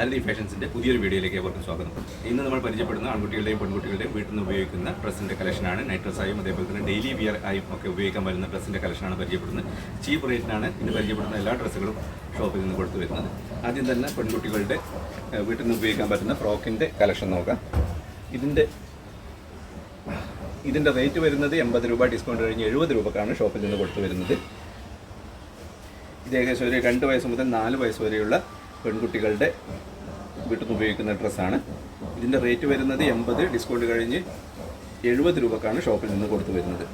ആരതി ഫാഷൻസിന്റെ പുതിയൊരു വീഡിയോയിലേക്ക് ഏവർക്കും സ്വാഗതം. ഇന്ന് നമ്മൾ പരിചയപ്പെടുന്ന ആൺകുട്ടികളുടെയും പെൺകുട്ടികളുടെയും വീട്ടിൽ നിന്ന് ഉപയോഗിക്കുന്ന ഡ്രസ്സിന്റെ കളക്ഷനാണ് നൈട്രസായും അതേപോലെ തന്നെ ഡെയിലി വിയർ ആയും ഒക്കെ ഉപയോഗിക്കാൻ പറ്റുന്ന ഡ്രസ്സിന്റെ കളക്ഷനാണ് പരിചയപ്പെടുന്നത്. ചീപ്പ് റേറ്റിനാണ് ഇന്ന് പരിചയപ്പെടുന്ന എല്ലാ ഡ്രസ്സുകളും ഷോപ്പിൽ നിന്ന് കൊടുത്തു വരുന്നത്. ആദ്യം തന്നെ പെൺകുട്ടികളുടെ വീട്ടിൽ നിന്ന് ഉപയോഗിക്കാൻ പറ്റുന്ന ഫ്രോക്കിന്റെ കളക്ഷൻ നോക്കാം. ഇതിന്റെ ഇതിന്റെ റേറ്റ് വരുന്നത് എൺപത് രൂപ ഡിസ്കൗണ്ട് കഴിഞ്ഞ് എഴുപത് രൂപക്കാണ് ഷോപ്പിൽ നിന്ന് കൊടുത്തു വരുന്നത്. ഇത് ഏകദേശം ഒരു രണ്ട് വയസ്സ് മുതൽ നാല് വയസ്സ് വരെയുള്ള പെൺകുട്ടികളുടെ വീട്ടിൽ നിന്ന് ഉപയോഗിക്കുന്ന ഡ്രസ്സാണ്. ഇതിന്റെ റേറ്റ് വരുന്നത് എൺപത് ഡിസ്കൗണ്ട് കഴിഞ്ഞ് എഴുപത് രൂപക്കാണ് ഷോപ്പിൽ നിന്ന് കൊടുത്തു വരുന്നത്.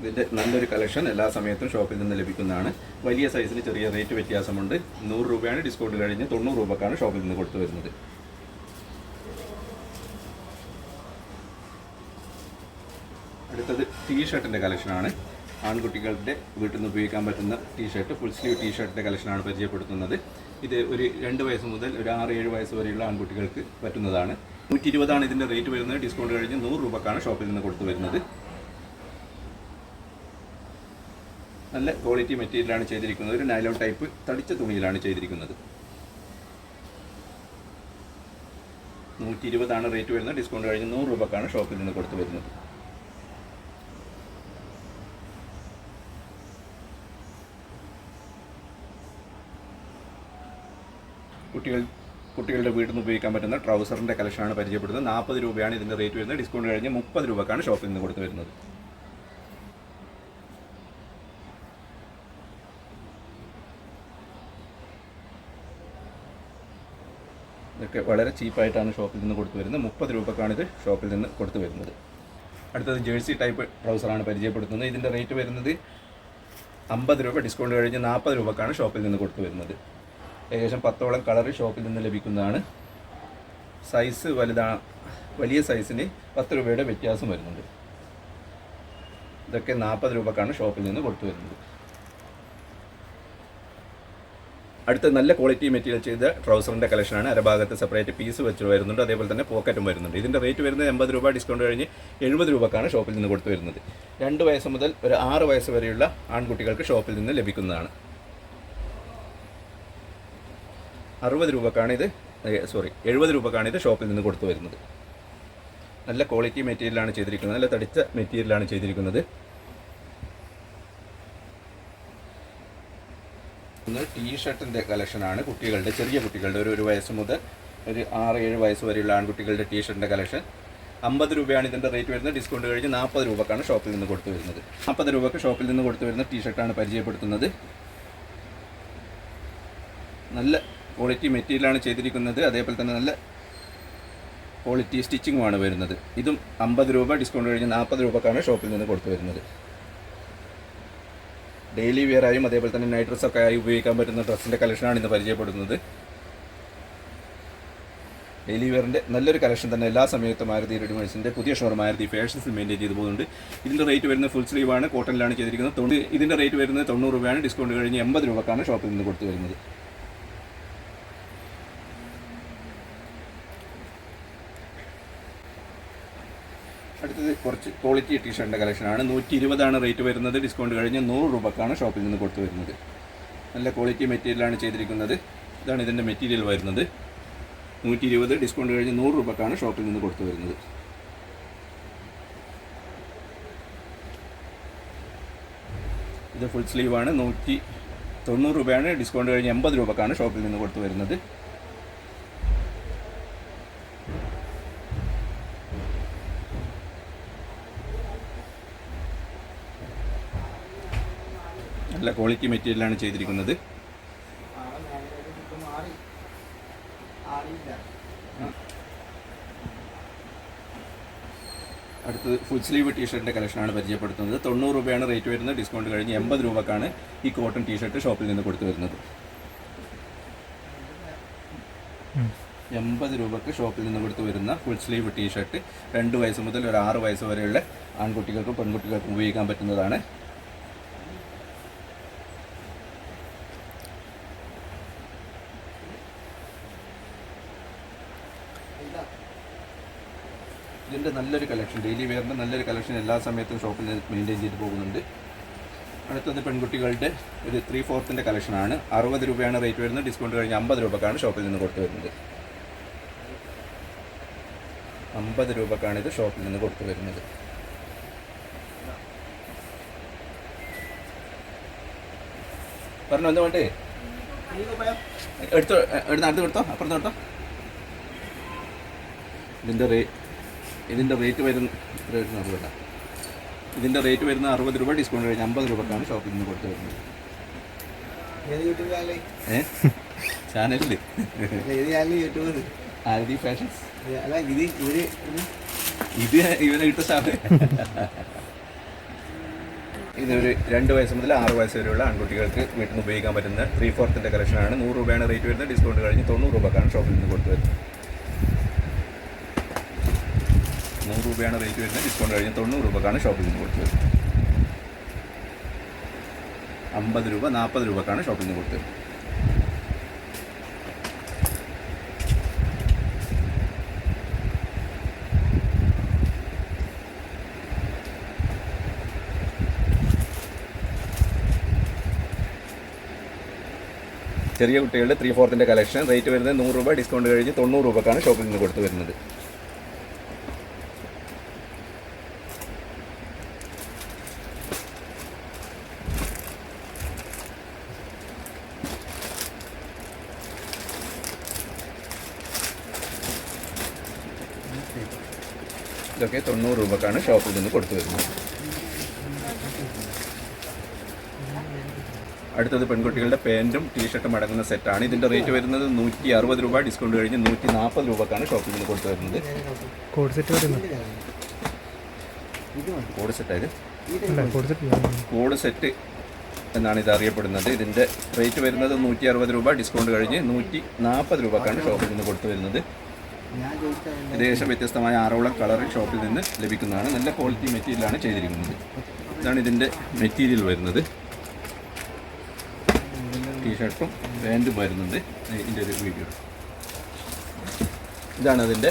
ഇതിന്റെ നല്ലൊരു കളക്ഷൻ എല്ലാ സമയത്തും ഷോപ്പിൽ നിന്ന് ലഭിക്കുന്നതാണ്. വലിയ സൈസിന് ചെറിയ റേറ്റ് വ്യത്യാസമുണ്ട്. നൂറ് രൂപയാണ് ഡിസ്കൗണ്ട് കഴിഞ്ഞ് തൊണ്ണൂറ് രൂപക്കാണ് ഷോപ്പിൽ നിന്ന് കൊടുത്തു വരുന്നത്. അടുത്തത് ടീ ഷർട്ടിന്റെ കളക്ഷനാണ്. ആൺകുട്ടികളുടെ വീട്ടിൽ നിന്ന് ഉപയോഗിക്കാൻ പറ്റുന്ന ടീഷർട്ട് ഫുൾ സ്ലീവ് ടീ ഷർട്ടിന്റെ കളക്ഷനാണ് പരിചയപ്പെടുത്തുന്നത്. ഇത് ഒരു രണ്ട് വയസ്സ് മുതൽ ഒരു ആറ് ഏഴ് വയസ്സ് വരെയുള്ള ആൺകുട്ടികൾക്ക് പറ്റുന്നതാണ്. നൂറ്റി ഇരുപതാണ് ഇതിന്റെ റേറ്റ് വരുന്നത്. ഡിസ്കൗണ്ട് കഴിഞ്ഞ് നൂറ് രൂപക്കാണ് ഷോപ്പിൽ നിന്ന് കൊടുത്തു വരുന്നത്. നല്ല ക്വാളിറ്റി മെറ്റീരിയലാണ് ചെയ്തിരിക്കുന്നത്. ഒരു നൈലോൺ ടൈപ്പ് തടിച്ച തുണിയിലാണ് ചെയ്തിരിക്കുന്നത്. നൂറ്റി ഇരുപതാണ് റേറ്റ് വരുന്നത്. ഡിസ്കൗണ്ട് കഴിഞ്ഞ് നൂറ് രൂപക്കാണ് ഷോപ്പിൽ നിന്ന് കൊടുത്തു വരുന്നത്. കുട്ടികൾ കുട്ടികളുടെ വീട്ടിൽ നിന്ന് ഉപയോഗിക്കാൻ പറ്റുന്ന ട്രൗസറിന്റെ കളക്ഷനാണ് പരിചയപ്പെടുന്നത്. നാൽപ്പത് രൂപയാണ് ഇതിന്റെ റേറ്റ് വരുന്നത്. ഡിസ്കൗണ്ട് കഴിഞ്ഞ് മുപ്പത് രൂപക്കാണ് ഷോപ്പിൽ നിന്ന് കൊടുത്തു വരുന്നത്. ഇതൊക്കെ വളരെ ചീപ്പായിട്ടാണ് ഷോപ്പിൽ നിന്ന് കൊടുത്തു വരുന്നത്. മുപ്പത് രൂപക്കാണ് ഇത് ഷോപ്പിൽ നിന്ന് കൊടുത്തു വരുന്നത്. അടുത്തത് ജേഴ്സി ടൈപ്പ് ട്രൗസറാണ് പരിചയപ്പെടുത്തുന്നത്. ഇതിന്റെ റേറ്റ് വരുന്നത് അമ്പത് രൂപ. ഡിസ്കൗണ്ട് കഴിഞ്ഞ് നാൽപ്പത് രൂപക്കാണ് ഷോപ്പിൽ നിന്ന് കൊടുത്തു വരുന്നത്. ഏകദേശം പത്തോളം കളർ ഷോപ്പിൽ നിന്ന് ലഭിക്കുന്നതാണ്. സൈസ് വലുതാണ് വലിയ സൈസിന് പത്ത് രൂപയുടെ വ്യത്യാസം വരുന്നുണ്ട്. ഇതൊക്കെ നാൽപ്പത് രൂപക്കാണ് ഷോപ്പിൽ നിന്ന് കൊടുത്തു വരുന്നത്. അടുത്ത നല്ല ക്വാളിറ്റി മെറ്റീരിയൽ ചെയ്ത ട്രൗസറിന്റെ കളക്ഷനാണ് അരഭാഗത്ത് സെപ്പറേറ്റ് പീസ് വെച്ച് വരുന്നുണ്ട്. അതേപോലെ തന്നെ പോക്കറ്റും വരുന്നുണ്ട്. ഇതിന്റെ റേറ്റ് വരുന്നത് എൺപത് രൂപ ഡിസ്കൗണ്ട് കഴിഞ്ഞ് എഴുപത് രൂപക്കാണ് ഷോപ്പിൽ നിന്ന് കൊടുത്തു വരുന്നത്. രണ്ട് വയസ്സ് മുതൽ ഒരു ആറ് വയസ്സ് വരെയുള്ള ആൺകുട്ടികൾക്ക് ഷോപ്പിൽ നിന്ന് ലഭിക്കുന്നതാണ്. അറുപത് രൂപക്കാണ് ഇത് സോറി എഴുപത് രൂപക്കാണ് ഇത് ഷോപ്പിൽ നിന്ന് കൊടുത്തു വരുന്നത്. നല്ല ക്വാളിറ്റി മെറ്റീരിയലാണ് ചെയ്തിരിക്കുന്നത് നല്ല തടിച്ച മെറ്റീരിയലാണ് ചെയ്തിരിക്കുന്നത്. ടീ ഷർട്ടിന്റെ കളക്ഷനാണ് കുട്ടികളുടെ ചെറിയ കുട്ടികളുടെ ഒരു ഒരു വയസ്സ് മുതൽ ഒരു ആറ് ഏഴ് വയസ്സ് വരെയുള്ള ആൺകുട്ടികളുടെ ടീ ഷർട്ടിന്റെ കളക്ഷൻ അമ്പത് രൂപയാണ് ഇതിന്റെ റേറ്റ് വരുന്നത് ഡിസ്കൗണ്ട് കഴിഞ്ഞ് നാൽപ്പത് രൂപക്കാണ് ഷോപ്പിൽ നിന്ന് കൊടുത്തു വരുന്നത്. നാൽപ്പത് രൂപക്ക് ഷോപ്പിൽ നിന്ന് കൊടുത്തു വരുന്ന ടീ ഷർട്ടാണ് പരിചയപ്പെടുത്തുന്നത്. നല്ല ക്വാളിറ്റി മെറ്റീരിയലാണ് ചെയ്തിരിക്കുന്നത്. അതേപോലെ തന്നെ നല്ല ക്വാളിറ്റി സ്റ്റിച്ചിങ്ങുമാണ് വരുന്നത്. ഇതും അമ്പത് രൂപ ഡിസ്കൗണ്ട് കഴിഞ്ഞ് നാൽപ്പത് രൂപക്കാണ് ഷോപ്പിൽ നിന്ന് കൊടുത്തു വരുന്നത്. ഡെയിലി വെയറായും അതേപോലെ തന്നെ നൈറ്റ് ഡ്രസ്സൊക്കെ ആയി ഉപയോഗിക്കാൻ പറ്റുന്ന ഡ്രസ്സിന്റെ കളക്ഷനാണ് ഇന്ന് പരിചയപ്പെടുന്നത്. ഡെയിലി വെയറിന്റെ നല്ലൊരു കളക്ഷൻ തന്നെ എല്ലാ സമയത്തും മാരുതി റെഡിമേഡ്സിന്റെ പുതിയ ഷോർ മാരുതി ഫാഷൻസിൽ മെയിന്റെയിൻ ചെയ്ത് പോകുന്നുണ്ട്. ഇതിന്റെ റേറ്റ് വരുന്നത് ഫുൾ സ്ലീവ് ആണ്. കോട്ടണിലാണ് ചെയ്തിരിക്കുന്നത്. ഇതിന്റെ റേറ്റ് വരുന്നത് തൊണ്ണൂറ് രൂപയാണ്. ഡിസ്കൗണ്ട് കഴിഞ്ഞ് എൺപത് രൂപക്കാണ് ഷോപ്പിൽ നിന്ന് കൊടുത്തു വരുന്നത് അടുത്തത് കുറച്ച് ക്വാളിറ്റി ടീഷർട്ടിന്റെ കളക്ഷനാണ് നൂറ്റി ഇരുപതാണ് റേറ്റ് വരുന്നത്. ഡിസ്കൗണ്ട് കഴിഞ്ഞ് നൂറ് രൂപക്കാണ് ഷോപ്പിൽ നിന്ന് കൊടുത്തു വരുന്നത്. നല്ല ക്വാളിറ്റി മെറ്റീരിയലാണ് ചെയ്തിരിക്കുന്നത്. ഇതാണ് ഇതിന്റെ മെറ്റീരിയൽ വരുന്നത്. നൂറ്റി ഇരുപത് ഡിസ്കൗണ്ട് കഴിഞ്ഞ് നൂറ് രൂപക്കാണ് ഷോപ്പിൽ നിന്ന് കൊടുത്തു വരുന്നത്. ഇത് ഫുൾ സ്ലീവാണ് നൂറ്റി തൊണ്ണൂറ് രൂപയാണ്. ഡിസ്കൗണ്ട് കഴിഞ്ഞ് എൺപത് രൂപക്കാണ് ഷോപ്പിൽ നിന്ന് കൊടുത്തു വരുന്നത്. നല്ല ക്വാളിറ്റി മെറ്റീരിയലാണ് ചെയ്തിരിക്കുന്നത്. അടുത്തത് ഫുൾ സ്ലീവ് ടീഷർട്ടിന്റെ കളക്ഷനാണ് പരിചയപ്പെടുത്തുന്നത്. തൊണ്ണൂറ് രൂപയാണ് റേറ്റ് വരുന്നത്. ഡിസ്കൗണ്ട് കഴിഞ്ഞ് എൺപത് രൂപക്കാണ് ഈ കോട്ടൺ ടീഷർട്ട് ഷോപ്പിൽ നിന്ന് കൊടുത്തു വരുന്നത്. എൺപത് രൂപക്ക് ഷോപ്പിൽ നിന്ന് കൊടുത്തു വരുന്ന ഫുൾ സ്ലീവ് ടീഷർട്ട് രണ്ട് വയസ്സ് മുതൽ ഒരു ആറ് വയസ്സ് വരെയുള്ള ആൺകുട്ടികൾക്കും പെൺകുട്ടികൾക്കും ഉപയോഗിക്കാൻ പറ്റുന്നതാണ്. ഇതിന്റെ നല്ലൊരു കളക്ഷൻ ഡെയിലി വെയറിന്റെ നല്ലൊരു കളക്ഷൻ എല്ലാ സമയത്തും ഷോപ്പിൽ മെയിന്റെയിൻ ചെയ്ത് പോകുന്നുണ്ട്. അടുത്തത് പെൺകുട്ടികളുടെ ഒരു ത്രീ ഫോർത്തിന്റെ കളക്ഷനാണ് അറുപത് രൂപയാണ് റേറ്റ് വരുന്നത്. ഡിസ്കൗണ്ട് കഴിഞ്ഞ് അമ്പത് രൂപക്കാണ് ഷോപ്പിൽ നിന്ന് കൊടുത്തു വരുന്നത് അമ്പത് രൂപക്കാണ് ഇത് ഷോപ്പിൽ നിന്ന് കൊടുത്തു വരുന്നത് പറഞ്ഞു എന്താ വേണ്ടേ? എടുത്തോ എടുത്ത് അടുത്ത് കൊടുത്തോ അപ്പുറത്ത് കൊടുത്തോ. ഇതിന്റെ റേ ഇതിന്റെ റേറ്റ് വരുന്ന അറുപത് ഇതിന്റെ റേറ്റ് വരുന്ന അറുപത് രൂപ ഡിസ്കൗണ്ട് കഴിഞ്ഞ് അമ്പത് രൂപക്കാണ് ഷോപ്പിൽ നിന്ന് കൊടുത്തു വരുന്നത്. ഏ? ചാനലിൽ ആരതി ഫാഷൻസ് ഇത് ഇവനെ സാറ് ഇതൊരു രണ്ട് വയസ്സ് മുതൽ ആറ് വയസ്സ് വരെയുള്ള ആൺകുട്ടികൾക്ക് വീട്ടിൽ നിന്ന് ഉപയോഗിക്കാൻ പറ്റുന്ന ത്രീ ഫോർത്തിന്റെ കളക്ഷനാണ് നൂറ് രൂപയാണ് റേറ്റ് വരുന്നത്. ഡിസ്കൗണ്ട് കഴിഞ്ഞ് തൊണ്ണൂറ് രൂപക്കാണ് ഷോപ്പിൽ നിന്ന് കൊടുത്തു വരുന്നത് നൂറ് രൂപയാണ് റേറ്റ് വരുന്നത്. ഡിസ്കൗണ്ട് കഴിഞ്ഞ് തൊണ്ണൂറ് രൂപക്കാണ് ഷോപ്പിംഗ് കൊടുത്തു വരുന്നത് അമ്പത് രൂപ നാൽപ്പത് രൂപക്കാണ് ഷോപ്പിംഗ് കൊടുത്തു കൊടുത്തത്. ചെറിയ കുട്ടികളുടെ ത്രീ ഫോർത്തിന്റെ കളക്ഷൻ റേറ്റ് വരുന്നത് നൂറ് രൂപ ഡിസ്കൗണ്ട് കഴിഞ്ഞ് തൊണ്ണൂറ് രൂപക്കാണ് ഷോപ്പിംഗിന് കൊടുത്തു വരുന്നത്. ഇതൊക്കെ തൊണ്ണൂറ് രൂപക്കാണ് ഷോപ്പിൽ നിന്ന് കൊടുത്തു വരുന്നത്. അടുത്തത് പെൺകുട്ടികളുടെ പാന്റും ടീഷർട്ടും അടങ്ങുന്ന സെറ്റാണ്. ഇതിന്റെ റേറ്റ് വരുന്നത് നൂറ്റി അറുപത് രൂപ ഡിസ്കൗണ്ട് കഴിഞ്ഞ് നൂറ്റി നാൽപ്പത് രൂപക്കാണ് ഷോപ്പിൽ നിന്ന് കൊടുത്തു വരുന്നത്. Code set code set code set എന്നാണ് ഇത് അറിയപ്പെടുന്നത്. ഇതിന്റെ റേറ്റ് വരുന്നത് നൂറ്റി അറുപത് രൂപ ഡിസ്കൗണ്ട് കഴിഞ്ഞ് നൂറ്റി നാൽപ്പത് രൂപക്കാണ് ഷോപ്പിൽ നിന്ന് കൊടുത്തു വരുന്നത്. ഏകദേശം വ്യത്യസ്തമായ ആറോളം കളർ ഷോപ്പിൽ നിന്ന് ലഭിക്കുന്നതാണ്. നല്ല ക്വാളിറ്റി മെറ്റീരിയലാണ് ചെയ്തിരിക്കുന്നത്. ഇതാണ് ഇതിന്റെ മെറ്റീരിയൽ വരുന്നത്. ടീഷർട്ടും പാന്റും വരുന്നുണ്ട്. ഇതിന്റെ ഒരു വീഡിയോ ഇതാണ് അതിന്റെ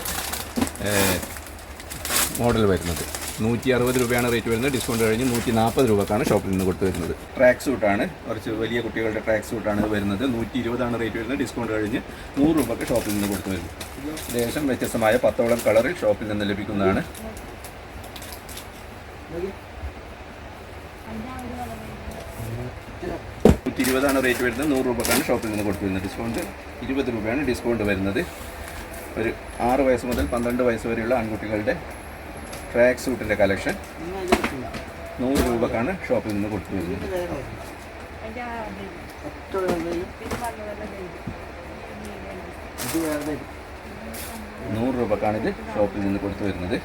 മോഡൽ വരുന്നത്. നൂറ്റി അറുപത് രൂപയാണ് റേറ്റ് വരുന്നത്. ഡിസ്കൗണ്ട് കഴിഞ്ഞ് നൂറ്റി നാൽപ്പത് രൂപക്കാണ് ഷോപ്പിൽ നിന്ന് കൊടുത്തു വരുന്നത് ട്രാക്ക് സൂട്ടാണ് കുറച്ച് വലിയ കുട്ടികളുടെ ട്രാക്ക് സൂട്ടാണ് വരുന്നത്. നൂറ്റി ഇരുപതാണ് റേറ്റ് വരുന്നത്. ഡിസ്കൗണ്ട് കഴിഞ്ഞ് നൂറ് രൂപക്ക് ഷോപ്പിൽ നിന്ന് കൊടുത്തു വരുന്നത് ഏകദേശം വ്യത്യസ്തമായ പത്തോളം കളറിൽ ഷോപ്പിൽ നിന്ന് ലഭിക്കുന്നതാണ്. നൂറ്റി ഇരുപതാണ് റേറ്റ് വരുന്നത്. നൂറ് രൂപക്കാണ് ഷോപ്പിൽ നിന്ന് കൊടുത്തു വരുന്നത് ഡിസ്കൗണ്ട് ഇരുപത് രൂപയാണ് ഡിസ്കൗണ്ട് വരുന്നത്. ഒരു ആറ് വയസ്സ് മുതൽ പന്ത്രണ്ട് വയസ്സ് വരെയുള്ള ആൺകുട്ടികളുടെ ട്രാക്ക് സൂട്ടിന്റെ കളക്ഷൻ നൂറ് രൂപക്കാണ് ഷോപ്പിൽ നിന്ന് കൊടുത്തു വരുന്നത് നൂറ് ഇത് ഷോപ്പിൽ നിന്ന് കൊടുത്തു വരുന്നത്.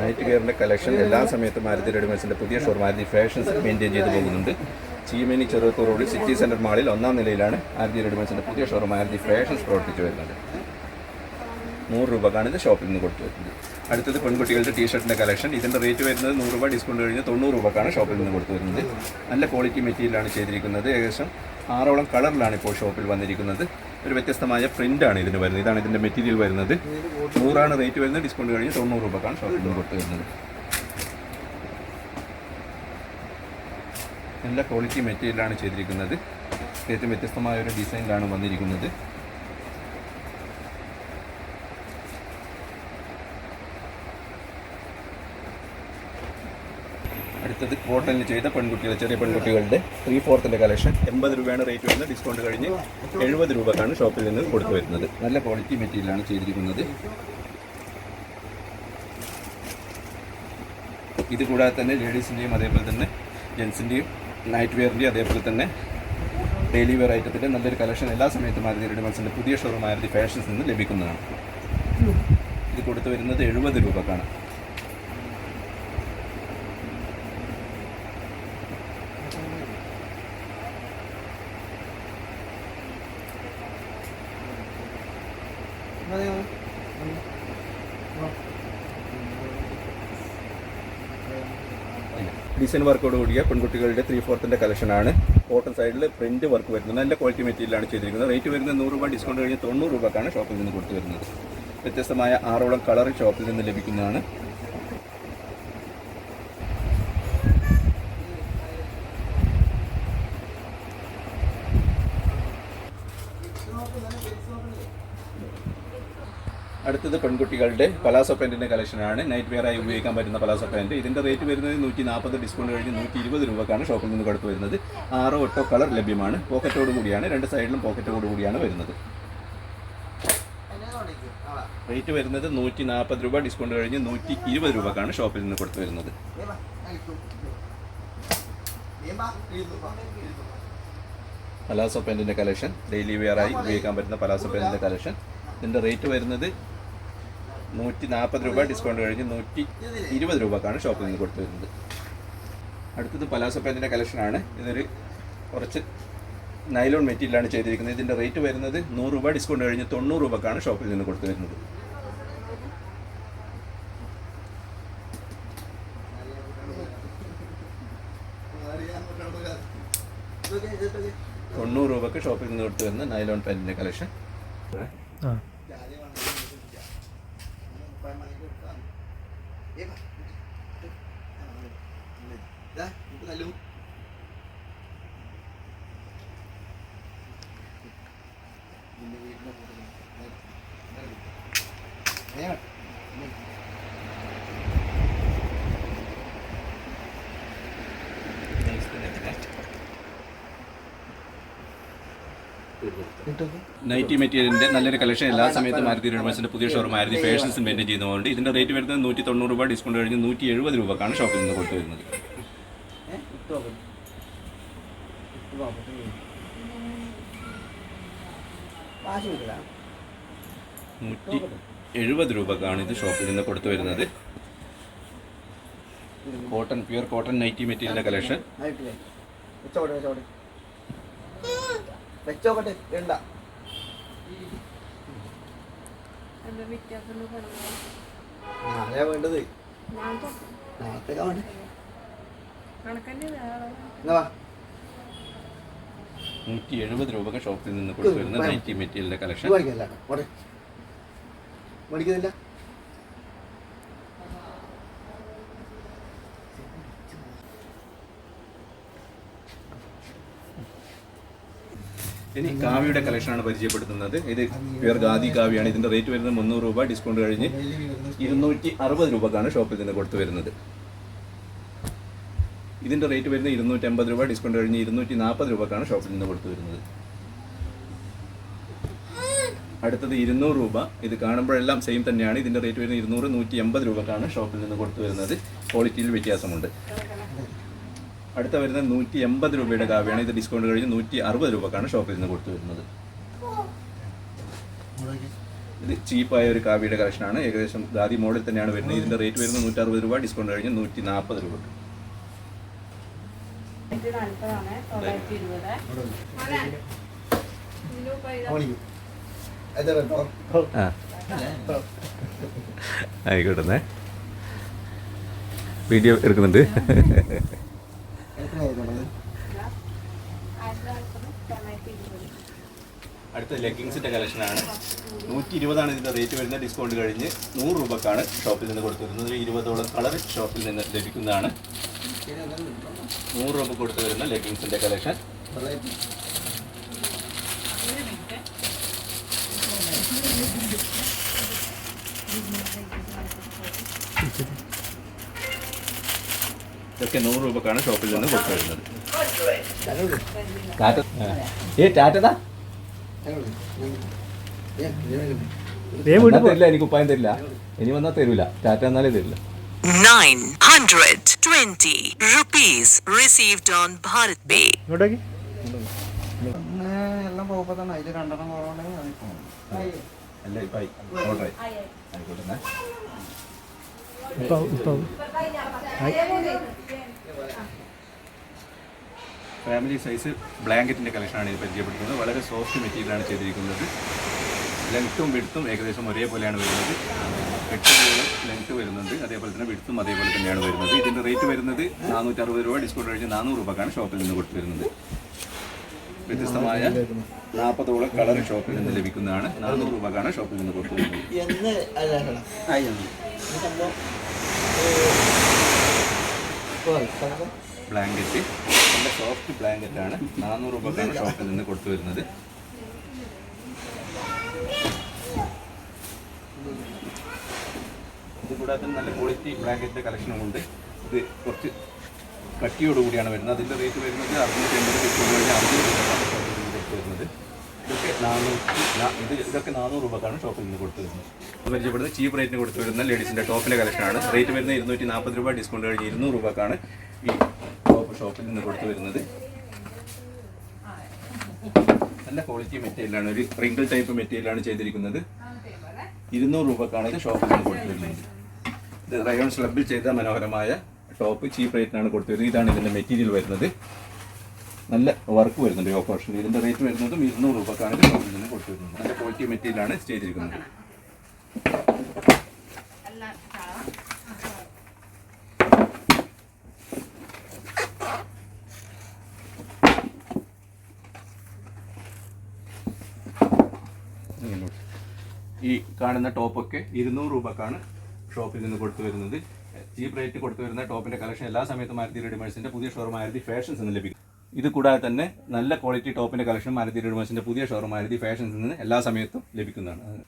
നൈറ്റ് കെയറിന്റെ കളക്ഷൻ എല്ലാ സമയത്തും മാരുതി റെഡിമെയ്ഡ്സിന്റെ പുതിയ ഷോർ മാരുതി ഫാഷൻസ് മെയിന്റെയിൻ ചെയ്ത് പോകുന്നുണ്ട്. ചീമേനി ചെറുത്തൂർ റോഡിൽ സിറ്റി സെന്റർ മാളിൽ ഒന്നാം നിലയിലാണ് മാരുതി റെഡിമെയ്ഡ്സിന്റെ പുതിയ ഷോറൂം മാരുതി ഫാഷൻസ് പ്രവർത്തിച്ചു വരുന്നത്. നൂറ് രൂപക്കാണ് ഇത് ഷോപ്പിൽ നിന്ന് കൊടുത്തു വരുന്നത്. അടുത്തത് പെൺകുട്ടികളുടെ ടീഷർട്ടിന്റെ കളക്ഷൻ. ഇതിന്റെ റേറ്റ് വരുന്നത് നൂറ് രൂപ ഡിസ്കൗണ്ട് കഴിഞ്ഞ് തൊണ്ണൂറ് രൂപക്കാണ് ഷോപ്പിൽ നിന്ന് കൊടുത്തു വരുന്നത്. നല്ല ക്വാളിറ്റി മെറ്റീരിയലാണ് ചെയ്തിരിക്കുന്നത്. ഏകദേശം ആറോളം കളറിലാണ് ഇപ്പോൾ ഷോപ്പിൽ വന്നിരിക്കുന്നത്. ഒരു വ്യത്യസ്തമായ പ്രിന്റാണ് ഇതിന് വരുന്നത്. ഇതാണ് ഇതിന്റെ മെറ്റീരിയൽ വരുന്നത്. നൂറാണ് റേറ്റ് വരുന്നത്. ഡിസ്കൗണ്ട് കഴിഞ്ഞ് തൊണ്ണൂറ് രൂപക്കാണ് ഷോപ്പിൽ നിന്ന് കൊടുത്തു വരുന്നത്. നല്ല ക്വാളിറ്റി മെറ്റീരിയലാണ് ചെയ്തിരിക്കുന്നത്. ഏറ്റവും വ്യത്യസ്തമായ ഒരു ഡിസൈനിലാണ് വന്നിരിക്കുന്നത്. അടുത്തത് കോട്ടണിൽ ചെയ്ത പെൺകുട്ടികൾ ചെറിയ പെൺകുട്ടികളുടെ ത്രീ ഫോർത്തിന്റെ കളക്ഷൻ എൺപത് രൂപയാണ് റേറ്റ് വരുന്നത്. ഡിസ്കൗണ്ട് കഴിഞ്ഞ് എഴുപത് രൂപക്കാണ് ഷോപ്പിൽ നിന്ന് കൊടുത്തു വരുന്നത്. നല്ല ക്വാളിറ്റി മെറ്റീരിയലാണ് ചെയ്തിരിക്കുന്നത്. ഇത് കൂടാതെ തന്നെ ലേഡീസിന്റെയും അതേപോലെ തന്നെ ജെൻസിന്റെയും നൈറ്റ് വെയറിന്റെ അതേപോലെ തന്നെ ഡെയിലി വെയർ ഐറ്റത്തിന്റെ നല്ലൊരു കളക്ഷൻ എല്ലാ സമയത്തും മാരുതി റെഡിമെൻസിന്റെ പുതിയ ഷോറൂം മാരുതി ഫാഷൻസ് നിന്ന് ലഭിക്കുന്നതാണ്. ഇത് കൊടുത്തു വരുന്നത് എഴുപത് രൂപക്കാണ്. ഡിസൈൻ വർക്കോട് കൂടിയ പെൺകുട്ടികളുടെ ത്രീ ഫോർത്തിന്റെ കളക്ഷനാണ് കോട്ടൺ സൈഡിൽ പ്രിന്റ് വർക്ക് വരുന്നത്. നല്ല ക്വാളിറ്റി മെറ്റീരിയലാണ് ചെയ്തിരിക്കുന്നത്. റേറ്റ് വരുന്നത് നൂറ് രൂപ ഡിസ്കൗണ്ട് കഴിഞ്ഞ് തൊണ്ണൂറ് രൂപക്കാണ് ഷോപ്പിൽ നിന്ന് കൊടുത്തു വരുന്നത്. വ്യത്യസ്തമായ ആറോളം കളർ ഷോപ്പിൽ നിന്ന് ലഭിക്കുന്നതാണ്. അടുത്തത് പെൺകുട്ടികളുടെ പലാസോ പാന്റിന്റെ കളക്ഷനാണ് നൈറ്റ് വെയറായി ഉപയോഗിക്കാൻ പറ്റുന്ന പലാസോ പാന്റ് ഇതിന്റെ റേറ്റ് വരുന്നത് നൂറ്റി നാൽപ്പത് ഡിസ്കൗണ്ട് കഴിഞ്ഞ് നൂറ്റി ഇരുപത് രൂപക്കാണ് ഷോപ്പിൽ നിന്ന് കൊടുത്തു വരുന്നത്. ആറോ എട്ടോ കളർ ലഭ്യമാണ്. പോക്കറ്റോട് കൂടിയാണ്. രണ്ട് സൈഡിലും പോക്കറ്റോട് കൂടിയാണ് വരുന്നത്. റേറ്റ് വരുന്നത് നൂറ്റി നാൽപ്പത് രൂപ ഡിസ്കൗണ്ട് കഴിഞ്ഞ് നൂറ്റി ഇരുപത് രൂപക്കാണ് ഷോപ്പിൽ നിന്ന് കൊടുത്തു വരുന്നത്. പലാസോ പാന്റിന്റെ കളക്ഷൻ ഡെയിലി വെയറായി ഉപയോഗിക്കാൻ പറ്റുന്ന പലാസോ പാന്റിന്റെ കളക്ഷൻ ഇതിന്റെ റേറ്റ് വരുന്നത് നൂറ്റി നാൽപ്പത് രൂപ ഡിസ്കൗണ്ട് കഴിഞ്ഞ് നൂറ്റി ഇരുപത് രൂപക്കാണ് ഷോപ്പിൽ നിന്ന് കൊടുത്തു വരുന്നത് അടുത്തത് പലാസോ പാന്റിന്റെ കളക്ഷനാണ്. ഇതൊരു കുറച്ച് നൈലോൺ മെറ്റീരിയലാണ് ചെയ്തിരിക്കുന്നത്. ഇതിന്റെ റേറ്റ് വരുന്നത് നൂറ് രൂപ ഡിസ്കൗണ്ട് കഴിഞ്ഞ് തൊണ്ണൂറ് രൂപക്കാണ് ഷോപ്പിൽ നിന്ന് കൊടുത്തു വരുന്നത് തൊണ്ണൂറ് രൂപക്ക് ഷോപ്പിൽ നിന്ന് കൊടുത്തു വരുന്ന നൈലോൺ പാന്റിന്റെ കളക്ഷൻ. ആ. നൈറ്റി മെറ്റീരിയലിന്റെ നല്ലൊരു കളക്ഷൻ എല്ലാ സമയത്തും മാരുതി റെഡിമേഴ്സിന്റെ പുതിയ ഷോറൂം മാരുതി ഫാഷൻസ് മെയിന്റെയിൻ ചെയ്യുന്നതുകൊണ്ട് ഇതിന്റെ റേറ്റ് വരുന്നത് നൂറ്റി തൊണ്ണൂറ് രൂപ ഡിസ്കൗണ്ട് കഴിഞ്ഞ് നൂറ്റി എഴുപത് രൂപക്കാണ് ഷോപ്പിൽ നിന്ന് കൊടുത്തു വരുന്നത് നൂറ്റി എഴുപത് രൂപക്കാണ് ഇത് ഷോപ്പിൽ നിന്ന് കൊടുത്തു വരുന്നത് കോട്ടൺ പ്യുവർ കോട്ടൺ നൈറ്റി മെറ്റീരിയലിന്റെ കളക്ഷൻ കണക്കന്നെ വേറെ എന്നാ വാ. നൂറ്റി എഴുപത് രൂപ ഷോപ്പിൽ നിന്ന് കൊടുത്തു വരുന്ന നൈറ്റി മെറ്റീരിയലിന്റെ കളക്ഷൻ. മേടിക്കുന്നില്ല? ഇനി കാവ്യയുടെ കളക്ഷനാണ് പരിചയപ്പെടുത്തുന്നത്. ഇത് പ്യുവർ ഗാദി കാവ്യാണ്. ഇതിന്റെ റേറ്റ് വരുന്നത് മുന്നൂറ് രൂപ ഡിസ്കൗണ്ട് കഴിഞ്ഞ് ഇരുന്നൂറ്റി അറുപത് രൂപക്കാണ് ഷോപ്പിൽ നിന്ന് കൊടുത്തു വരുന്നത്. ഇതിന്റെ റേറ്റ് വരുന്നത് ഇരുന്നൂറ്റി അമ്പത് രൂപ ഡിസ്കൗണ്ട് കഴിഞ്ഞ് ഇരുന്നൂറ്റി നാൽപ്പത് രൂപക്കാണ് ഷോപ്പിൽ നിന്ന് കൊടുത്തു വരുന്നത്. അടുത്തത് ഇരുന്നൂറ് രൂപ. ഇത് കാണുമ്പോഴെല്ലാം സെയിം തന്നെയാണ്. ഇതിന്റെ റേറ്റ് വരുന്നത് ഇരുന്നൂറ് നൂറ്റി എൺപത് രൂപക്കാണ് ഷോപ്പിൽ നിന്ന് കൊടുത്തു വരുന്നത്. ക്വാളിറ്റിയിൽ വ്യത്യാസമുണ്ട്. അടുത്ത വരുന്നത് നൂറ്റി എൺപത് രൂപയുടെ കാവ്യാണ് ഇത് ഡിസ്കൗണ്ട് കഴിഞ്ഞ് നൂറ്റി അറുപത് രൂപക്കാണ് ഷോപ്പിൽ നിന്ന് കൊടുത്തു വരുന്നത്. ഇത് ചീപ്പായ ഒരു കാവ്യയുടെ കളക്ഷനാണ് ഏകദേശം ദാദി മോഡൽ തന്നെയാണ് വരുന്നത്. ഇതിന്റെ റേറ്റ് വരുന്നത് നൂറ്റി അറുപത് രൂപ ഡിസ്കൗണ്ട് കഴിഞ്ഞ് നൂറ്റി നാൽപ്പത് രൂപ ആയിക്കോട്ടെ വീഡിയോ എടുക്കുന്നുണ്ട്. ഇരുപത് അടുത്ത ലെഗിങ്സിന്റെ കളക്ഷനാണ്. നൂറ്റി ഇരുപതാണ് ഇതിന്റെ റേറ്റ് വരുന്നത് ഡിസ്കൗണ്ട് കഴിഞ്ഞ് നൂറ് രൂപക്കാണ് ഷോപ്പിൽ നിന്ന് കൊടുത്തു വരുന്നത് ഒരു ഇരുപതോളം കളർ ഷോപ്പിൽ നിന്ന് ലഭിക്കുന്നതാണ്. നൂറ് രൂപ കൊടുത്തു വരുന്ന ലെഗിങ്സിന്റെ കളക്ഷൻ ഇതൊക്കെ നൂറ് രൂപക്കാണ് ഷോപ്പിൽ നിന്ന് കൊടുത്തു വരുന്നത് ഏ ടാറ്റതാ? തരില്ല എനിക്ക് ഉപ്പായം തരില്ല. ഇനി വന്നാൽ തരൂല. ടാറ്റ എന്നാലേ തരില്ല 920 rupees received on Bharat Pay. എല്ലാം പോകുമ്പോ തന്നെ അതിൽ രണ്ടെണ്ണം കുറവുണ്ടെങ്കിൽ അല്ല ഓർഡറായി ആയിക്കോട്ടെ എന്നാ. ഇപ്പം ഇപ്പം. ഫാമിലി സൈസ് ബ്ലാങ്കറ്റിന്റെ കളക്ഷനാണ് ഇത് പരിചയപ്പെടുത്തുന്നത് വളരെ സോഫ്റ്റ് മെറ്റീരിയലാണ് ചെയ്തിരിക്കുന്നത്. ലെങ്ത്തും വിടുത്തും ഏകദേശം ഒരേപോലെയാണ് വരുന്നത്. എട്ട് ലെങ്ത്ത് വരുന്നുണ്ട്. അതേപോലെ തന്നെ വിടുത്തും അതേപോലെ തന്നെയാണ് വരുന്നത്. ഇതിന്റെ റേറ്റ് വരുന്നത് നാനൂറ്റി അറുപത് രൂപ. ഡിസ്കൗണ്ട് കഴിഞ്ഞ് നാനൂറ് രൂപക്കാണ് ഷോപ്പിൽ നിന്ന് കൊടുത്തു വരുന്നത്. വ്യത്യസ്തമായ നാൽപ്പതോളം കളർ ഷോപ്പിൽ നിന്ന് ലഭിക്കുന്നതാണ്. നാനൂറ് രൂപക്കാണ് ഷോപ്പിൽ നിന്ന് കൊടുത്തു വരുന്നത്. ബ്ലാങ്കറ്റ്. നല്ല സോഫ്റ്റ് ബ്ലാങ്കറ്റ് ആണ്. നാനൂറ് രൂപക്കാണ് ഷോപ്പിൽ നിന്ന് കൊടുത്തു വരുന്നത്. ഇത് കൂടാതെ നല്ല ക്വാളിറ്റി ബ്ലാങ്കറ്റിന്റെ കളക്ഷനും ഉണ്ട്. ഇത് കുറച്ച് കട്ടിയോടുകൂടിയാണ് വരുന്നത്. അതിന്റെ റേറ്റ് വരുന്നത് അറുന്നൂറ്റി എൺപത് രൂപ അറുന്നൂറ് രൂപ വരുന്നത്. ഇതൊക്കെ നാനൂറ്റി ഇത് ഇതൊക്കെ നാനൂറ് രൂപക്കാണ് ഷോപ്പിൽ നിന്ന് കൊടുത്തു വരുന്നത് പരിചയപ്പെടുന്നത് ചീപ്പ് റേറ്റിന് കൊടുത്തു വരുന്ന ലേഡീസിന്റെ ടോപ്പിലെ കളക്ഷനാണ് റേറ്റ് വരുന്നത് ഇരുന്നൂറ്റി നാൽപ്പത് രൂപ ഡിസ്കൗണ്ട് കഴിഞ്ഞ് ഇരുന്നൂറ് രൂപക്കാണ് ഈ ടോപ്പ് ഷോപ്പിൽ നിന്ന് കൊടുത്തു വരുന്നത് നല്ല ക്വാളിറ്റി മെറ്റീരിയലാണ് ഒരു റിങ്കിൾ ടൈപ്പ് മെറ്റീരിയലാണ് ചെയ്തിരിക്കുന്നത്. ഇരുന്നൂറ് രൂപക്കാണ് ഇത് ഷോപ്പിൽ നിന്ന് കൊടുത്തു വരുന്നത് ഇത് റയോൺ സ്ലബിൽ ചെയ്ത മനോഹരമായ ടോപ്പ് ചീപ്പ് റേറ്റിനാണ് കൊടുത്തു വരുന്നത് ഇതാണ് ഇതിന്റെ മെറ്റീരിയൽ വരുന്നത്. നല്ല വർക്ക് വരുന്നുണ്ട് ഓഫ് ഓപ്ഷൻ ഇതിന്റെ റേറ്റ് വരുന്നതും ഇരുന്നൂറ് രൂപക്കാണ് കൊടുത്തു വരുന്നത് നല്ല ക്വാളിറ്റി മെറ്റീരിയലാണ് ചെയ്തിരിക്കുന്നത്. ഈ കാണുന്ന ടോപ്പൊക്കെ ഇരുന്നൂറ് രൂപക്കാണ് ഷോപ്പിൽ നിന്ന് കൊടുത്തു വരുന്നത്. ചീപ്പ് റേറ്റ് കൊടുത്തു വരുന്ന ടോപ്പിന്റെ കളക്ഷൻ എല്ലാ സമയത്തും മാരുതി റെഡിമേഴ്സിന്റെ പുതിയ ഷോറൂം മാരുതി ഫാഷൻസ് എന്ന് ലഭിക്കും. ഇത് കൂടാതെ തന്നെ നല്ല ക്വാളിറ്റി ടോപ്പിന്റെ കളക്ഷൻ മാരുതി റെഡിമേഴ്സിന്റെ പുതിയ ഷോറൂം മാരുതി ഫാഷൻസിൽ നിന്ന് എല്ലാ സമയത്തും ലഭിക്കുന്നതാണ്.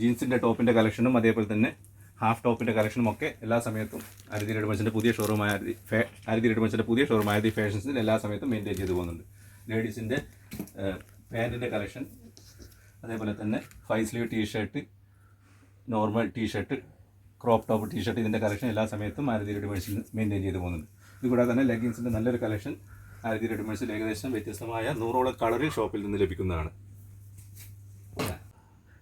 ജീൻസിന്റെ ടോപ്പിന്റെ കളക്ഷനും അതേപോലെ തന്നെ ഹാഫ് ടോപ്പിന്റെ കളക്ഷനും ഒക്കെ എല്ലാ സമയത്തും അരുതി റെഡിമേഴ്സിന്റെ പുതിയ ഷോറൂം മാരുതി ഫേ റെഡിമേഴ്സിന്റെ പുതിയ ഷോറൂം മാരുതി ഫാഷൻസിൽ എല്ലാ സമയത്തും മെയിന്റെയിൻ ചെയ്തു പോകുന്നുണ്ട്. ലേഡീസിന്റെ പാന്റിന്റെ കളക്ഷൻ അതേപോലെ തന്നെ five sleeve t shirt normal t shirt crop top t shirt ഇതിന്റെ കളക്ഷൻ എല്ലാ സമയത്തും മാരുതി റെഡിമേഴ്സിൽ മെയിന്റെയിൻ ചെയ്തു പോകുന്നുണ്ട്. ഇത് കൂടാതെ തന്നെ ലെഗിൻസിന്റെ നല്ലൊരു കളക്ഷൻ മാരുതി റെഡിമേഡ്സിൽ ഏകദേശം വ്യത്യസ്തമായ നൂറോളം കളറിൽ ഷോപ്പിൽ നിന്ന് ലഭിക്കുന്നതാണ്.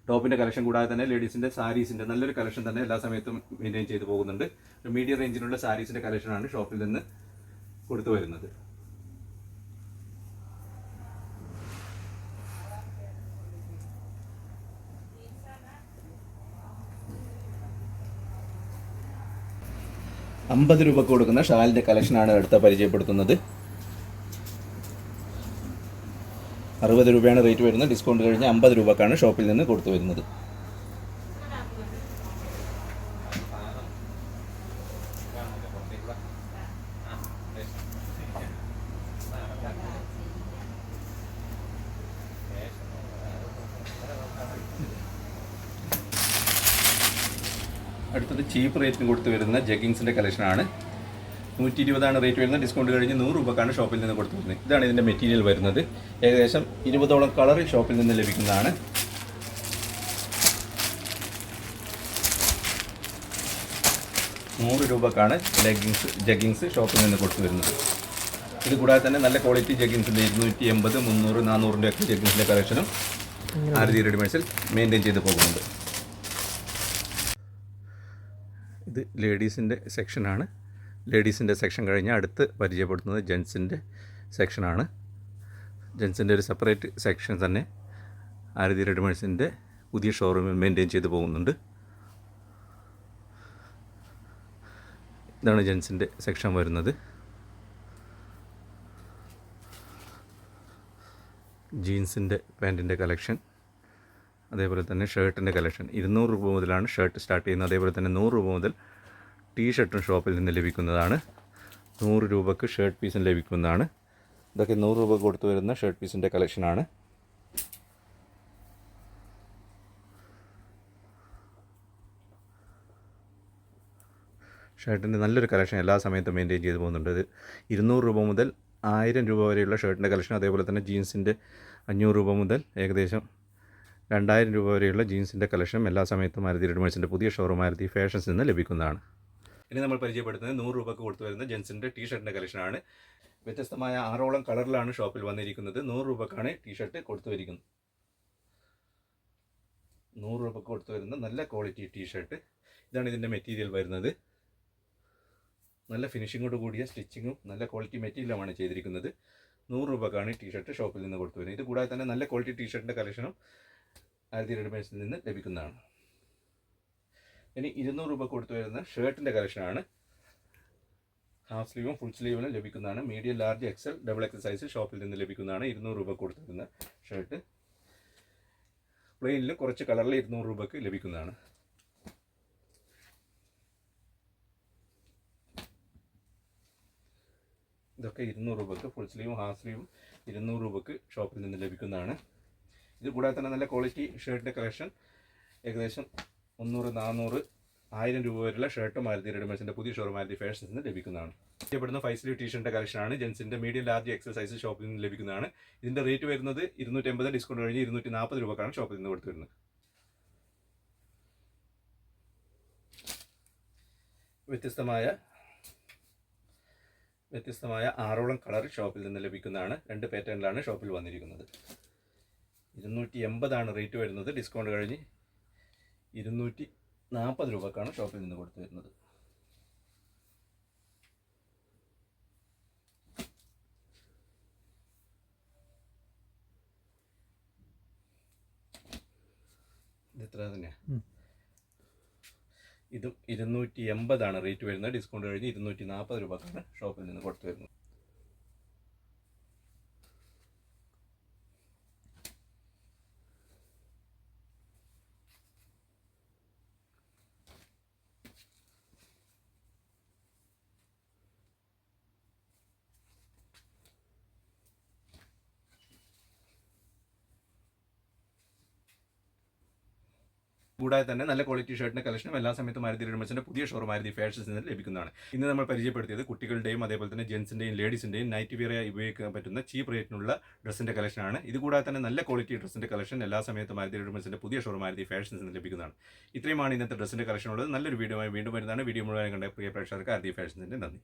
ടോപ്പിന്റെ കളക്ഷൻ കൂടാതെ തന്നെ ലേഡീസിന്റെ സാരീസിന്റെ നല്ലൊരു കളക്ഷൻ തന്നെ എല്ലാ സമയത്തും മെയിന്റെയിൻ ചെയ്തു പോകുന്നുണ്ട്. മീഡിയം റേഞ്ചിലുള്ള സാരീസിന്റെ കളക്ഷനാണ് ഷോപ്പിൽ നിന്ന് കൊടുത്തു വരുന്നത്. അമ്പത് രൂപ കൊടുക്കുന്ന ഷാലിന്റെ കളക്ഷനാണ് അടുത്ത പരിചയപ്പെടുത്തുന്നത്. അറുപത് രൂപയാണ് റേറ്റ് വരുന്നത്. ഡിസ്കൗണ്ട് കഴിഞ്ഞ് അമ്പത് രൂപക്കാണ് ഷോപ്പിൽ നിന്ന് കൊടുത്തു വരുന്നത്. അടുത്തത് ചീപ്പ് റേറ്റിന് കൊടുത്തു വരുന്ന ജഗ്ഗിങ്സിന്റെ കളക്ഷനാണ് നൂറ്റി ഇരുപതാണ് റേറ്റ് വരുന്നത്. ഡിസ്കൗണ്ട് കഴിഞ്ഞ് നൂറ് രൂപക്കാണ് ഷോപ്പിൽ നിന്ന് കൊടുത്തു വരുന്നത് ഇതാണ് ഇതിന്റെ മെറ്റീരിയൽ വരുന്നത്. ഏകദേശം ഇരുപതോളം കളർ ഷോപ്പിൽ നിന്ന് ലഭിക്കുന്നതാണ്. നൂറ് രൂപക്കാണ് ലെഗിങ്സ് ജഗ്ഗിങ്സ് ഷോപ്പിൽ നിന്ന് കൊടുത്തു വരുന്നത്. ഇത് കൂടാതെ തന്നെ നല്ല ക്വാളിറ്റി ജഗ്ഗിങ്സിന്റെ ഇരുന്നൂറ്റി എൺപത് മുന്നൂറ് നാനൂറിന്റെ ഒക്കെ ജഗ്ഗിങ്സിന്റെ കളക്ഷനും ആരതി റെഡിമേഡ്സിൽ മെയിന്റെയിൻ ചെയ്ത് പോകുന്നുണ്ട്. ഇത് ലേഡീസിന്റെ സെക്ഷനാണ് ലേഡീസിന്റെ സെക്ഷൻ കഴിഞ്ഞ് അടുത്ത് പരിചയപ്പെടുത്തുന്നത് ജെൻസിന്റെ സെക്ഷനാണ്. ജെൻസിന്റെ ഒരു സെപ്പറേറ്റ് സെക്ഷൻ തന്നെ ആരതി റെഡിമേഡ്സിന്റെ പുതിയ ഷോറൂമിൽ മെയിന്റെയിൻ ചെയ്തു പോകുന്നുണ്ട്. ഇതാണ് ജെൻസിന്റെ സെക്ഷൻ വരുന്നത്. ജീൻസിന്റെ പാന്റിന്റെ കളക്ഷൻ അതേപോലെ തന്നെ ഷർട്ടിന്റെ കളക്ഷൻ. ഇരുന്നൂറ് രൂപ മുതലാണ് ഷർട്ട് സ്റ്റാർട്ട് ചെയ്യുന്നത്. അതേപോലെ തന്നെ നൂറ് രൂപ മുതൽ ടീ ഷർട്ടും ഷോപ്പിൽ നിന്ന് ലഭിക്കുന്നതാണ്. നൂറ് രൂപക്ക് ഷർട്ട് പീസും ലഭിക്കുന്നതാണ്. ഇതൊക്കെ നൂറ് രൂപ കൊടുത്തു വരുന്ന ഷർട്ട് പീസിന്റെ കളക്ഷനാണ് ഷർട്ടിന്റെ നല്ലൊരു കളക്ഷൻ എല്ലാ സമയത്തും മെയിന്റെയിൻ ചെയ്ത് പോകുന്നുണ്ട്. ഇത് ഇരുന്നൂറ് രൂപ മുതൽ ആയിരം രൂപ വരെയുള്ള ഷർട്ടിന്റെ കളക്ഷൻ അതേപോലെ തന്നെ ജീൻസിന്റെ അഞ്ഞൂറ് രൂപ മുതൽ ഏകദേശം രണ്ടായിരം രൂപ വരെയുള്ള ജീൻസിന്റെ കളക്ഷൻ എല്ലാ സമയത്തും മാരുതി റെഡിമേഡ്സിന്റെ പുതിയ ഷോറൂം മാരുതി ഫാഷൻസ് നിന്ന് ലഭിക്കുന്നതാണ്. ഇനി നമ്മൾ പരിചയപ്പെടുത്തുന്നത് നൂറ് രൂപക്ക് കൊടുത്തു വരുന്ന ജെൻസിന്റെ ടീ ഷർട്ടിന്റെ കളക്ഷനാണ്. വ്യത്യസ്തമായ ആറോളം കളറിലാണ് ഷോപ്പിൽ വന്നിരിക്കുന്നത്. നൂറ് രൂപക്കാണ് ടീ ഷർട്ട് കൊടുത്തു വരിക്കുന്നത്. നൂറ് രൂപക്ക് കൊടുത്തു വരുന്ന നല്ല ക്വാളിറ്റി ടീ ഷർട്ട് ഇതാണ് ഇതിന്റെ മെറ്റീരിയൽ വരുന്നത്. നല്ല ഫിനിഷിങ്ങോട് കൂടിയ സ്റ്റിച്ചിങ്ങും നല്ല ക്വാളിറ്റി മെറ്റീരിയലുമാണ് ചെയ്തിരിക്കുന്നത്. നൂറ് രൂപക്കാണ് ടീ ഷർട്ട് ഷോപ്പിൽ നിന്ന് കൊടുത്തു വരുന്നത്. ഇത് കൂടാതെ തന്നെ നല്ല ക്വാളിറ്റി ടീ ഷർട്ടിന്റെ കളക്ഷനും ആയിരത്തി റെഡിമെയ്ഡ്സിൽ നിന്ന് ലഭിക്കുന്നതാണ്. ഇനി ഇരുന്നൂറ് രൂപ കൊടുത്തു വരുന്ന ഷർട്ടിന്റെ കളക്ഷനാണ് ഹാഫ് സ്ലീവും ഫുൾ സ്ലീവിനും ലഭിക്കുന്നതാണ്. Medium large XL double XL size ഷോപ്പിൽ നിന്ന് ലഭിക്കുന്നതാണ് ഇരുന്നൂറ് രൂപ കൊടുത്തിരുന്ന ഷർട്ട് പ്ലെയിനിൽ കുറച്ച് കളറിൽ ഇരുന്നൂറ് രൂപക്ക് ലഭിക്കുന്നതാണ്. ഇതൊക്കെ ഇരുന്നൂറ് രൂപക്ക് ഫുൾ സ്ലീവും ഹാഫ് സ്ലീവും ഇരുന്നൂറ് രൂപക്ക് ഷോപ്പിൽ നിന്ന് ലഭിക്കുന്നതാണ്. ഇത് കൂടാതെ തന്നെ നല്ല ക്വാളിറ്റി ഷർട്ടിന്റെ കളക്ഷൻ ഏകദേശം മുന്നൂറ് നാനൂറ് ആയിരം രൂപ വരെയുള്ള ഷർട്ട് മാരുതി റെഡിമേഡ്സിന്റെ പുതിയ ഷോറൂം മാരുതി ഫാഷൻസിൽ നിന്ന് ലഭിക്കുന്നതാണ്. ഇഷ്ടപ്പെടുന്ന ഫൈവ് ടീഷർട്ടിന്റെ കളക്ഷനാണ് ജെൻസിന്റെ മീഡിയം ലാർജ് എക്സസൈസ് ഷോപ്പിൽ നിന്ന് ലഭിക്കുന്നതാണ്. ഇതിന്റെ റേറ്റ് വരുന്നത് ഇരുന്നൂറ്റി എൺപത് ഡിസ്കൗണ്ട് കഴിഞ്ഞ് ഇരുന്നൂറ്റി നാൽപ്പത് രൂപക്കാണ് ഷോപ്പിൽ നിന്ന് കൊടുത്തു വരുന്നത് വ്യത്യസ്തമായ വ്യത്യസ്തമായ ആറോളം കളർ ഷോപ്പിൽ നിന്ന് ലഭിക്കുന്നതാണ്. രണ്ട് പാറ്റേണിലാണ് ഷോപ്പിൽ വന്നിരിക്കുന്നത്. ഇരുന്നൂറ്റി എൺപതാണ് റേറ്റ് വരുന്നത്. ഡിസ്കൗണ്ട് കഴിഞ്ഞ് ഇരുന്നൂറ്റി നാൽപ്പത് രൂപക്കാണ് ഷോപ്പിൽ നിന്ന് കൊടുത്തു വരുന്നത്. ഇത് ഇത്ര തന്നെയാണ് ഇതും ഇരുന്നൂറ്റി എൺപതാണ് റേറ്റ് വരുന്നത്. ഡിസ്കൗണ്ട് കഴിഞ്ഞ് ഇരുന്നൂറ്റി നാൽപ്പത് രൂപക്കാണ് ഷോപ്പിൽ നിന്ന് കൊടുത്തു വരുന്നത്. കൂടാതെ തന്നെ നല്ല ക്വാളിറ്റി ഷർട്ടിന്റെ കളക്ഷനും എല്ലാ സമയത്തും മാരുതി റെഡിമെഡ്സിന്റെ പുതിയ ഷോർ മാരുതി ഫാഷൻസ് നിന്ന് ലഭിക്കുന്നതാണ്. ഇന്ന് നമ്മൾ പരിചയപ്പെടുത്തിയത് കുട്ടികളുടെയും അതേപോലെ തന്നെ ജെൻസിന്റെയും ലേഡീസിന്റെയും നൈറ്റ് വെയർ ഉപയോഗിക്കാൻ പറ്റുന്ന ചീപ്പ് റേറ്റിനുള്ള ഡ്രസ്സിന്റെ കളക്ഷനാണ് ഇത് കൂടാതെ തന്നെ നല്ല ക്വാളിറ്റി ഡ്രസ്സിന്റെ കളക്ഷൻ എല്ലാ സമയത്തും മാരുതി റെഡിമെഡ്സിന്റെ പുതിയ ഷോർ മാരുതി ഫാഷൻസ് നിന്ന് ലഭിക്കുന്നതാണ്. ഇത്രയുമാണ് ഇന്നത്തെ ഡ്രസ്സിന്റെ കളക്ഷൻ ഉള്ളത്. നല്ലൊരു വീഡിയോ വീണ്ടും വരുന്നതാണ്. വീഡിയോ മുഴുവൻ കണ്ട പ്രിയ പ്രേക്ഷകർക്ക് ആർതി ഫാഷൻസിന്റെ നന്ദി.